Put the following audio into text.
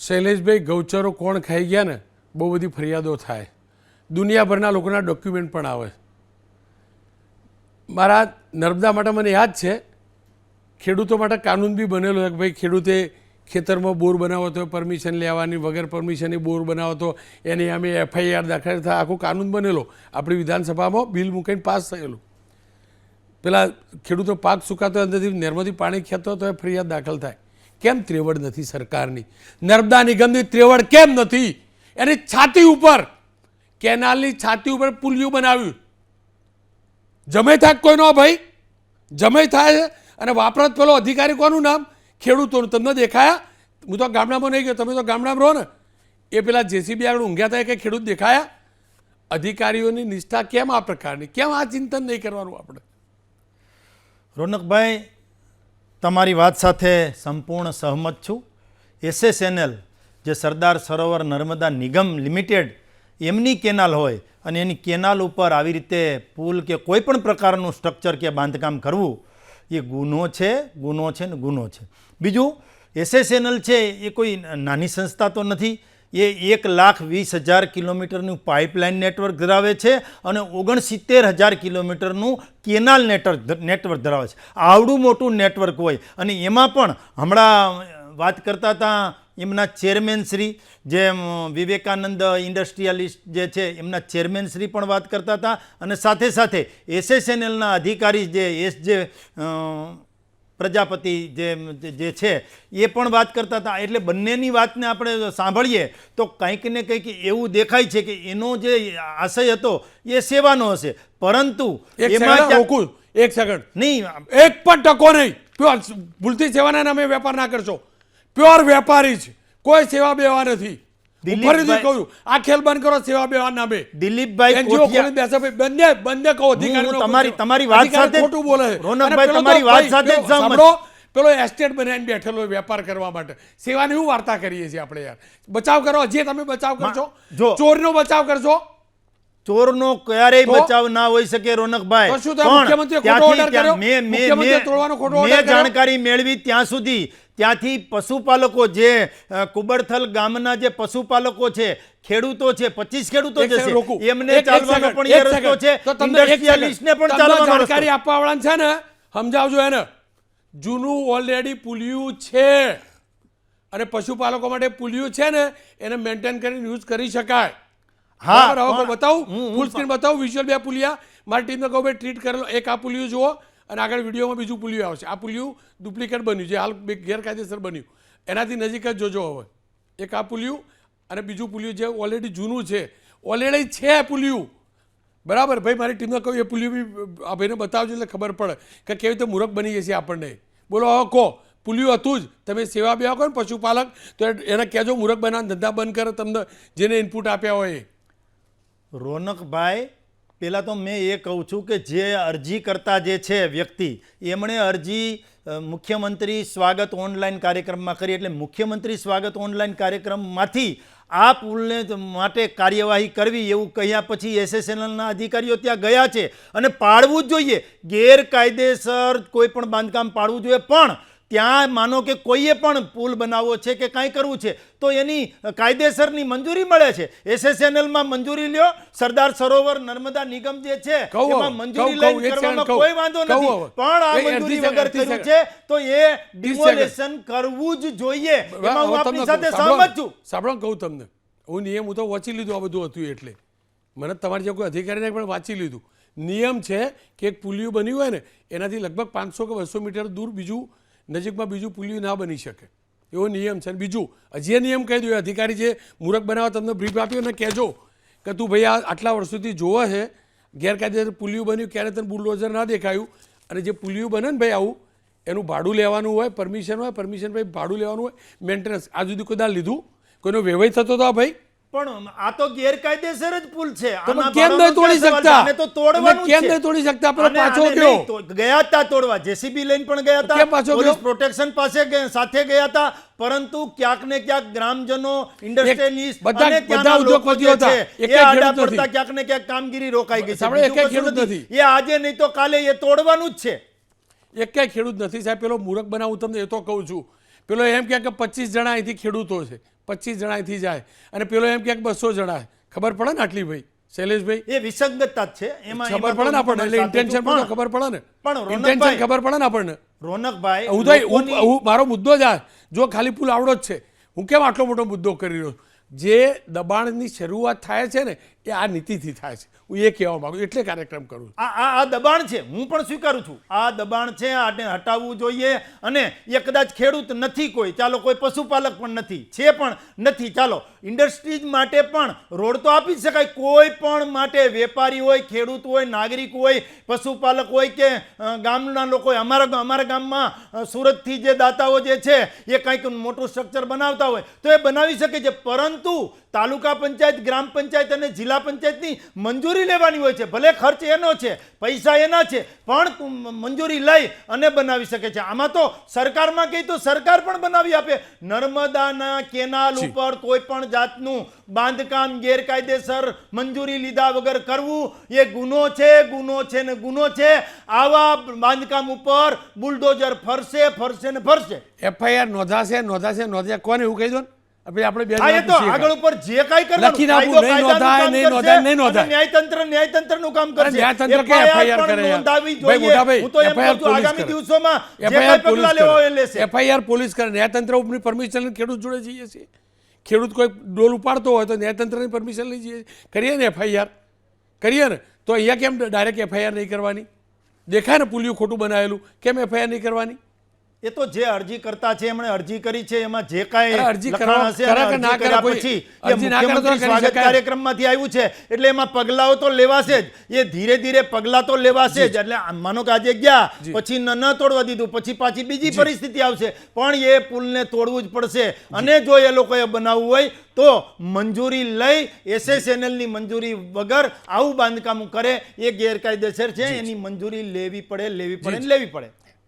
શૈલેષભાઈ, ગૌચરો કોણ ખાઈ ગયા ને? બહુ બધી ફરિયાદો થાય. દુનિયાભરના લોકોના ડોક્યુમેન્ટ પણ આવે. મારા નર્મદા માટે મને યાદ છે, ખેડૂતો માટે કાનૂન બી બનેલો કે ભાઈ ખેડૂતે ખેતરમાં બોર બનાવો તો પરમિશન લેવાની, વગર પરમિશનની બોર બનાવો તો એની અમે એફઆઈઆર દાખલ થાય આખો કાનૂન બનેલો. આપણી વિધાનસભામાં બિલ મૂકીને પાસ થયેલું. પેલા ખેડૂતો પાક સુકાતો અંદરથી નર્મદી પાણી ખેતો તો ફરિયાદ દાખલ થાય. કેમ ત્રેવડ નથી સરકારની? નર્મદા નિગમની ત્રેવડ કેમ નથી? એની છાતી ઉપર, કેનાલની છાતી ઉપર પુલિયું બનાવ્યું. જમે થાય કોઈનો ભાઈ? જમે થાય અને વાપરત પેલો અધિકારી કોનું નામ? ખેડૂતોનું. તમને દેખાયા? હું તો ગામડામાં નહીં ગયો, તમે તો ગામડામાં રહો ને. એ પેલા જેસીબી આગળ ઊંઘ્યા હતા કે ખેડૂત દેખાયા. અધિકારીઓની નિષ્ઠા કેમ આ પ્રકારની? કેમ આ ચિંતન નહીં કરવાનું આપણે? રોનકભાઈ તમારી વાત સાથે સંપૂર્ણ સહમત છું. એસએસએનએલ જે સરદાર સરોવર નર્મદા નિગમ લિમિટેડ, એમની કેનાલ હોય અને એની કેનાલ ઉપર આવી રીતે પુલ કે કોઈ પણ પ્રકારનું સ્ટ્રક્ચર કે બાંધકામ કરવું, એ ગુનો છે ગુનો છે ને ગુનો છે. બીજું એસએસએનએલ છે એ કોઈ નાની સંસ્થા તો નથી એ એક લાખ વીસ હજાર કિલોમીટરનું પાઇપલાઇન નેટવર્ક ધરાવે છે અને ઓગણસિત્તેર હજાર કિલોમીટરનું કેનાલ નેટવર્ક નેટવર્ક ધરાવે છે. આવડું મોટું નેટવર્ક હોય. અને એમાં પણ હમણાં વાત કરતા હતા એમના ચેરમેન શ્રી જે વિવેકાનંદ ઇન્ડસ્ટ્રીયાલિસ્ટ જે છે, એમના ચેરમેન શ્રી પણ વાત કરતા હતા. અને સાથે સાથે એસએસએનએલના અધિકારી જે, એસ જે પ્રજાપતિ જે જે છે એ પણ વાત કરતા હતા. એટલે બંનેની વાતને આપણે સાંભળીએ તો કંઈક ને કંઈક એવું દેખાય છે કે એનો જે આશય હતો એ સેવાનો હશે. પરંતુ એક એમાં એક સેકન્ડ. નહીં એક પણ ટકો નહીં. પ્યોર ભૂલથી સેવાના નામે વેપાર ના કરશો. પ્યોર વેપારી જ. કોઈ સેવા બેવા નથી. ફરીથી કહું આ ખેલ બંધ કરો સેવા બેવા નામે દિલીપભાઈ NGO બેસે બંને બંને કહો અધિકારીનો તમારી- તમારી વાત સાથે ખોટું બોલે રોનકભાઈ, અને પેલો તો તમારી વાત સાથે જ સાંભળો, પેલો એસ્ટેટ બનાવીને બેઠેલો વેપાર કરવા માટે સેવાની હું વાર્તા કરીએ છીએ આપણે યાર બચાવ કરો જે તમે બચાવ કરશો જો. ચોરનો બચાવ કરશો ચોરનો ક્યારેય બચાવ ના હોઈ શકે રોનકભાઈ? પણ ત્યાંથી? મેં- મેં- મેં-? જાણકારી મેળવી ત્યાં સુધી ત્યાંથી પશુપાલકો જે કુબડથલ ગામના જે પશુપાલકો છે ખેડૂતો છે પચીસ ખેડૂતો એક જે સેકન્ડ રોકું. છે એમને ચાલવાનો પણ એ રસ્તો છે ઇન્ડસ્ટ્રીયાલિસ્ટને પણ ચાલવાનો જાણકારી છે ને સમજાવજો એને. જૂનું ઓલરેડી પુલિયું છે. અને પશુપાલકો માટે પુલિયું છે ને એને મેન્ટેન કરીને યુઝ કરી શકાય. હા, બતાવું ફૂલ સ્ક્રીન બતાવું વિઝ્યુઅલ બે પુલિયા. મારી ટીમને કહું ભાઈ ટ્રીટ કરેલો. એક આ પુલિયું જુઓ. અને આગળ વિડીયોમાં બીજું પુલિયું આવશે. આ પુલિયું ડુપ્લિકેટ બન્યું છે. હાલ બે ગેરકાયદેસર બન્યું. એનાથી નજીક જ જોજો હવે. એક આ પુલિયું અને બીજું પુલિયું જે ઓલરેડી જૂનું છે. ઓલરેડી છે પુલિયું. બરાબર? ભાઈ, મારી ટીમને કહ્યું એ પુલિયું બી, આ ભાઈને બતાવજો એટલે ખબર પડે કે કેવી રીતે મૂરખ બની જશે આપણને. બોલો, હવે કહો, પુલિયું હતું જ. તમે સેવા બેવા કહો ને પશુપાલક, તો એને કહેજો મૂરખ બનાવ ધંધા બંધ કરે, તમને જેને ઇનપુટ આપ્યા હોય રોનકભાઈ પહેલાં તો મેં એ કહું છું કે જે અરજી કરતા જે છે વ્યક્તિ, એમણે અરજી મુખ્યમંત્રી સ્વાગત ઓનલાઈન કાર્યક્રમમાં કરી એટલે મુખ્યમંત્રી સ્વાગત ઓનલાઈન કાર્યક્રમમાંથી આ પુલને માટે કાર્યવાહી કરવી એવું કહ્યા પછી એસએસએનએલના અધિકારીઓ ત્યાં ગયા છે. અને પાડવું જ જોઈએ. ગેરકાયદેસર કોઈ પણ બાંધકામ પાડવું જોઈએ. પણ ત્યાં માનો કે કોઈએ પણ પુલ બનાવવો છે કે કાંઈ કરવું છે તો એની કાયદેસરની મંજૂરી મળે છે. એસએસએનએલમાં મંજૂરી લ્યો. સરદાર સરોવર નર્મદા નિગમ જે છે એમાં મંજૂરી લઈને કરવામાં કોઈ વાંધો નથી. પણ આ મંજૂરી વગર કર્યું છે તો એ ડિમોલેશન કરવું જ જોઈએ. એમાં હું આપની તમને સાથે સહમત છું. સાંભળો કહું તમને. હું નિયમ હું તો વાંચી લીધું આ બધું હતું એટલે. મને તમારી જે કોઈ અધિકારીને પણ વાંચી લીધું. નિયમ છે કે એક પુલિયું બન્યું હોય ને એનાથી લગભગ પાંચસો કે બસો મીટર દૂર બીજું નજીકમાં બીજું પુલિયું ના બની શકે. એવો નિયમ છે. અને બીજું, હજી નિયમ કહી દો અધિકારી જે મૂરખ બનાવવા તમને બ્રીફ આપ્યો ને કહેજો કે તું ભાઈ આ આટલા વર્ષોથી જોવે છે, ગેરકાયદેસર પુલિયું બન્યું ક્યારે તને બુલડોઝર ના દેખાયું? અને જે પુલિયું બને ને ભાઈ આવું, એનું ભાડું લેવાનું હોય પરમિશન હોય પરમિશન ભાઈ ભાડું લેવાનું હોય મેન્ટેનન્સ આ જુદી કોઈ લીધું? કોઈનો વ્યવહાર થતો હતો ભાઈ? પણ આ તો ગેરકાયદેસર જ પુલ છે. તમે આના કેમ નહીં તોડી? શકતા? તો તોડવાનું કેમ નહીં તોડી શકતા? પેલો પાછો ગયો. ગયા હતા તોડવા. જેસીબી લઈને પણ ગયા હતા પાછો ગયો? પ્રોટેક્શન પાસે સાથે ગયા હતા પરંતુ ક્યાંક ને ક્યાંક ગ્રામજનો ઇન્ડસ્ટ્રીયલિસ્ટ બધા- અને બધા ઉદ્યોગપતિઓ હતા. એક આડા ખેડૂત પડતા. ક્યાંક ને ક્યાંક કામગીરી રોકાઈ ગઈ છે. એક ખેડૂત નથી. એ આજે નહીં તો કાલે એ તોડવાનું જ છે. એક ખેડૂત નથી. સાહેબ પેલો મૂરખ બનાવું તમને એ તો કહું છું. પેલો એમ કે પચીસ જણા અહીંથી ખેડૂતો છે. પચીસ જણા અહીંથી જાય. અને પેલો એમ ક્યાંક બસો જણા ખબર પડે ને આટલી ભાઈ? શૈલેષભાઈ? એ વિસંગતતા જ છે. એમાં ખબર પડે ને આપણને? એટલે ઇન્ટેન્શન પણ ખબર પડે ને? પણ ઇન્ટેન્શન ખબર પડે ને આપણને? રોનકભાઈ હું તો હું- મારો મુદ્દો જ આ. જો ખાલી પુલ આવડો જ છે. હું કેમ આટલો મોટો મુદ્દો કરી રહ્યો જે દબાણની શરૂઆત થાય છે ને એ આ નીતિથી થાય છે. હું એ કહેવા માંગુ એટલે કાર્યક્રમ કરું આ આ દબાણ છે. હું પણ સ્વીકારું છું. આ દબાણ છે, આને હટાવવું જોઈએ અને એ કદાચ ખેડૂત નથી કોઈ. ચાલો, કોઈ પશુપાલક પણ નથી. છે પણ નથી. ચાલો, ઇન્ડસ્ટ્રીઝ માટે પણ રોડ તો આપી જ શકાય. કોઈ પણ માટે વેપારી હોય, ખેડૂત હોય, નાગરિક હોય, પશુપાલક હોય કે ગામના લોકો અમારા અમારા ગામમાં સુરતથી જે દાતાઓ જે છે, એ કંઈક મોટું સ્ટ્રક્ચર બનાવતા હોય, તો એ બનાવી શકે છે. પરંતુ તાલુકા પંચાયત ગ્રામ પંચાયત અને જિલ્લા પંચાયતની મંજૂરી લેવાની હોય છે. ભલે ખર્ચ એનો છે પૈસા એના છે પણ મંજૂરી લઈ અને બનાવી શકે છે. આમાં તો સરકારમાં કહી તો સરકાર પણ બનાવી આપે. નર્મદાના કેનાલ ઉપર કોઈ પણ જાતનું બાંધકામ ગેરકાયદેસર મંજૂરી લીધા વગર કરવું એ ગુનો છે ગુનો છે ને ગુનો છે. આવા બાંધકામ ઉપર બુલડોઝર ફરશે ફરશે ને ફરશે. એફઆઈઆર નોંધાશે નોંધાશે નોંધાશે. કોને એવું કહી દો ને? આપણે આપણે બે હા એ તો આગળ ઉપર જે કાંઈ કરવાનું, લખી નાખવું, નહીં નોંધાય, નહીં નોંધાય, નહીં નોંધાય. ન્યાયતંત્ર ન્યાયતંત્રનું કામ કરશે. ન્યાયતંત્ર કે FIR કરે નોંધાવી જોઈએ. હું તો એમ કહું આગામી દિવસોમાં જે કાંઈ લેવા હોય. લેશે. પોલીસ કરે. ન્યાયતંત્ર ઉપરની પરમિશન ખેડૂત જોડે જઈએ છીએ. ખેડૂત કોઈ ડોલ ઉપાડતો હોય તો ન્યાયતંત્રની પરમિશન લઈ જઈએ કરીએ ને એફઆઈઆર કરીએ ને? તો અહીંયા કેમ ડાયરેક્ટ એફઆઈઆર નહીં કરવાની? દેખાય ને પુલિયું ખોટું બનાવેલું. કેમ એફઆઈઆર નહીં કરવાની? એ તો જે અરજી કરતા છે એમણે અરજી કરી છે એમાં જે કાંઈ અરજી લખાણ હશે કર્યા પછી એ મુખ્યમંત્રી સ્વાગત કાર્યક્રમમાંથી આવ્યું છે એટલે એમાં પગલાઓ તો લેવાશે જ. એ ધીરે ધીરે પગલાં તો લેવાશે જ. એટલે માનો કે આજે ગયા પછી ન તોડવા દીધું પછી પાછી બીજી પરિસ્થિતિ આવશે. પણ એ પુલને તોડવું જ પડશે. અને જો એ લોકોએ બનાવવું હોય તો મંજૂરી લઈ એસએસએનએલની ની મંજૂરી વગર આવું બાંધકામ કરે એ ગેરકાયદેસર છે. એની મંજૂરી લેવી પડે લેવી પડે લેવી પડે.